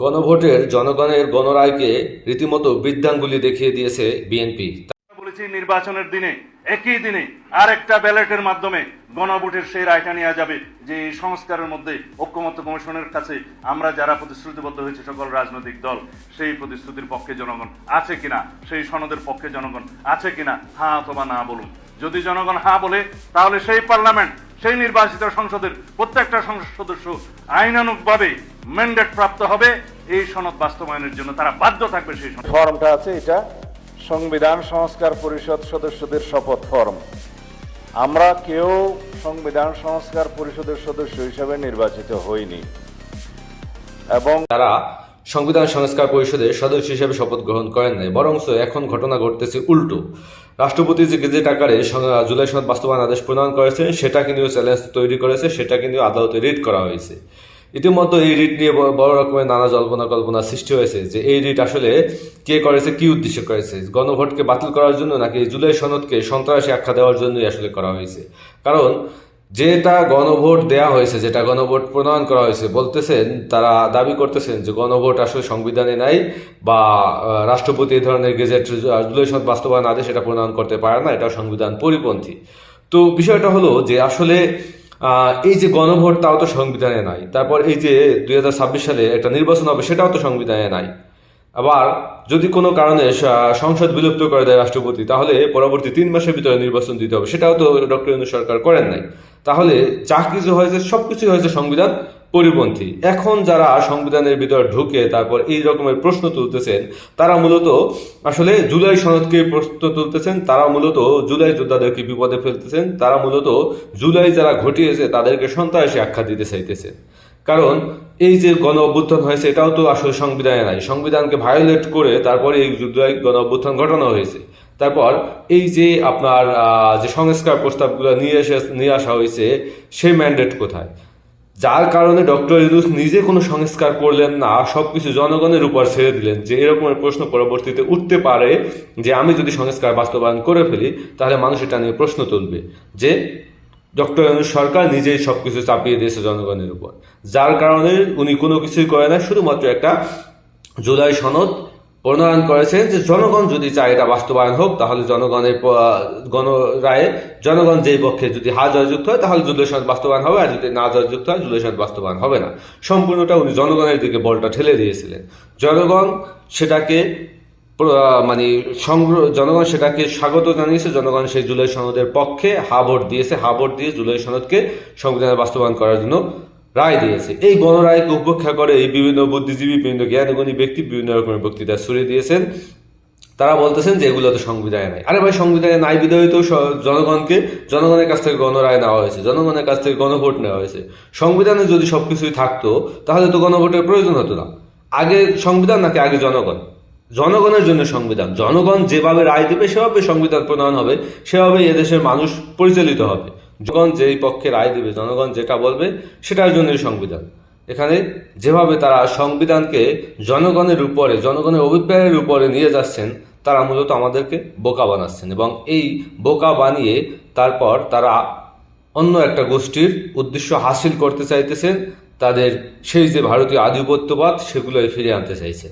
গণভোটের জনগণের গণরায়কে রীতিমতো বৃদ্ধাঙ্গুলি দেখিয়ে দিয়েছে বিএনপি। বলেছি, নির্বাচনের দিনে, একই দিনে আরেকটা ব্যালটের মাধ্যমে গণভোটের সেই রায়টা নেওয়া যাবে যে এই সংস্কারের মধ্যে ঐক্যমত্য কমিশনের কাছে আমরা যারা প্রতিশ্রুতিবদ্ধ হয়েছে সকল রাজনৈতিক দল, সেই প্রতিশ্রুতির পক্ষে জনগণ আছে কিনা, সেই সনদের পক্ষে জনগণ আছে কিনা হ্যাঁ অথবা না বলুন। যদি জনগণ হ্যাঁ বলে, তাহলে সেই পার্লামেন্ট, সেই নির্বাচিত সংসদের প্রত্যেকটা সংসদ সদস্য আইনানুগভাবে ম্যান্ডেট প্রাপ্ত হবে এই সনদ বাস্তবায়নের জন্য তারা বাধ্য থাকবে সেই সনদ। ফর্মটা আছে এটা সংবিধান সংস্কার পরিষদ সদস্যদের শপথ ফর্ম। আমরা কেউ সংবিধান সংস্কার পরিষদের সদস্য হিসেবে নির্বাচিত হইনি। এবং তারা সংবিধান সংস্কার পরিষদের সদস্য হিসেবে শপথ গ্রহণ করেন নাই বরঞ্চ এখন ঘটনা ঘটতেছে উল্টো। রাষ্ট্রপতি যে গেজেট আকারে জুলাই সনদ বাস্তবায়ন আদেশ প্রণয়ন করেছেন সেটাকে নিয়েও চ্যালেঞ্জ তৈরি করেছে সেটাকে নিয়েও আদালতে রিট করা হয়েছে। ইতিমধ্যে এই রিট নিয়ে বড় রকমের নানা জল্পনা কল্পনা সৃষ্টি হয়েছে যে এই রিট আসলে কে করেছে, কি উদ্দেশ্যে করেছে? গণভোটকে বাতিল করার জন্য নাকি জুলাই সনদকে সন্ত্রাসী আখ্যা দেওয়ার জন্যই আসলে করা হয়েছে? কারণ যেটা গণভোট দেয়া হয়েছে, যেটা গণভোট প্রণয়ন করা হয়েছে, বলতেছেন, তারা দাবি করতেছেন যে গণভোট আসলে সংবিধানে নাই বা রাষ্ট্রপতি এই ধরনের গেজেট জুলাই সনদ বাস্তবায়ন আদেশ এটা প্রণয়ন করতে পারে না এটা সংবিধান পরিপন্থী। তো বিষয়টা হলো যে আসলে এই যে গণভোট তাও তো সংবিধানে নাই। তারপর এই যে দুই হাজার ছাব্বিশ সালে একটা নির্বাচন হবে, সেটাও তো সংবিধানে নাই। আবার যদি কোনো কারণে সংসদ বিলুপ্ত করে দেয় রাষ্ট্রপতি, তাহলে পরবর্তী তিন মাসের ভিতরে নির্বাচন দিতে হবে। সেটাও তো ডক্টর ইন্দু সরকার করেন নাই। তাহলে যা কিছু হয়েছে সব কিছুই হয়েছে সংবিধান। পরিপন্থী। এখন যারা সংবিধানের ভিতর ঢুকে তারপর এই রকমের প্রশ্ন তুলতেছেন, তারা মূলত আসলে জুলাই সনদকে প্রশ্ন তুলতেছেন, তারা মূলত জুলাই যোদ্ধাদেরকে বিপদে ফেলতেছেন, তারা মূলত জুলাই যারা ঘটিয়েছে তাদেরকে সন্ত্রাসী আখ্যা দিতে চাইতেছেন। কারণ এই যে গণ অভ্যুত্থান হয়েছে, এটাও তো আসলে সংবিধানে নাই। সংবিধানকে ভায়োলেট করে তারপরে এই যুদ্ধ গণ অভ্যুত্থান ঘটানো হয়েছে। তারপর এই যে আপনার যে সংস্কার প্রস্তাবগুলো নিয়ে এসে, নিয়ে আসা হয়েছে সেই ম্যান্ডেট কোথায়? যার কারণে ডক্টর ইউনুস নিজে কোনো সংস্কার করলেন না সব কিছু জনগণের উপর ছেড়ে দিলেন, যে এরকমের প্রশ্ন পরবর্তীতে উঠতে পারে যে আমি যদি সংস্কার বাস্তবায়ন করে ফেলি, তাহলে মানুষ এটা নিয়ে প্রশ্ন তুলবে যে ডক্টর ইউনুস সরকার নিজেই সব কিছু চাপিয়ে দিয়েছে জনগণের উপর। যার কারণে উনি কোনো কিছুই করে না, শুধুমাত্র একটা জুলাই সনদ প্রণয়ন করেছেন যে জনগণ যদি চায় এটা বাস্তবায়ন হোক, তাহলে জনগণের প- গণ রায়ে জনগণ যেই পক্ষে যদি হা জয়যুক্ত হয়, তাহলে সনদ বাস্তবায়ন হবে, আর যদি না জয়যুক্ত হয় সনদ বাস্তবায়ন হবে না। সম্পূর্ণটা উনি জনগণের দিকে বলটা ঠেলে দিয়েছিলেন। জনগণ সেটাকে মানে সংগ্রহ জনগণ সেটাকে স্বাগত জানিয়েছে, জনগণ সেই জুলাই সনদের পক্ষে হা ভোট দিয়েছে হা ভোট দিয়ে জুলাই সনদকে সংবিধানে বাস্তবায়ন করার জন্য রায় দিয়েছে। এই গণরায়কে উপেক্ষা করে বিভিন্ন বুদ্ধিজীবী বিভিন্ন জ্ঞানগুণী ব্যক্তি বিভিন্ন রকমের বক্তৃতা ছড়িয়ে দিয়েছেন। তারা বলতেছেন যে এগুলো তো সংবিধানে নাই। আরে ভাই, সংবিধানে নাই বিধায় তো জনগণকে, জনগণের কাছ থেকে গণরায় নেওয়া হয়েছে, জনগণের কাছ থেকে গণভোট নেওয়া হয়েছে। সংবিধানে যদি সবকিছুই থাকতো, তাহলে তো গণভোটের প্রয়োজন হতো না। আগে সংবিধান নাকি আগে জনগণ? জনগণের জন্য সংবিধান। জনগণ যেভাবে রায় দেবে, সেভাবে সংবিধান প্রণয়ন হবে সেভাবে এদেশের মানুষ পরিচালিত হবে। জনগণ যেই পক্ষে রায় দেবে, জনগণ যেটা বলবে সেটার জন্যই সংবিধান। এখানে যেভাবে তারা সংবিধানকে জনগণের উপরে, জনগণের অভিপ্রায়ের উপরে নিয়ে যাচ্ছেন, তারা মূলত আমাদেরকে বোকা বানাচ্ছেন এবং এই বোকা বানিয়ে তারপর তারা অন্য একটা গোষ্ঠীর উদ্দেশ্য হাসিল করতে চাইতেছেন, তাদের সেই যে ভারতীয় আধিপত্যবাদ সেগুলোই ফিরে আনতে চাইছে।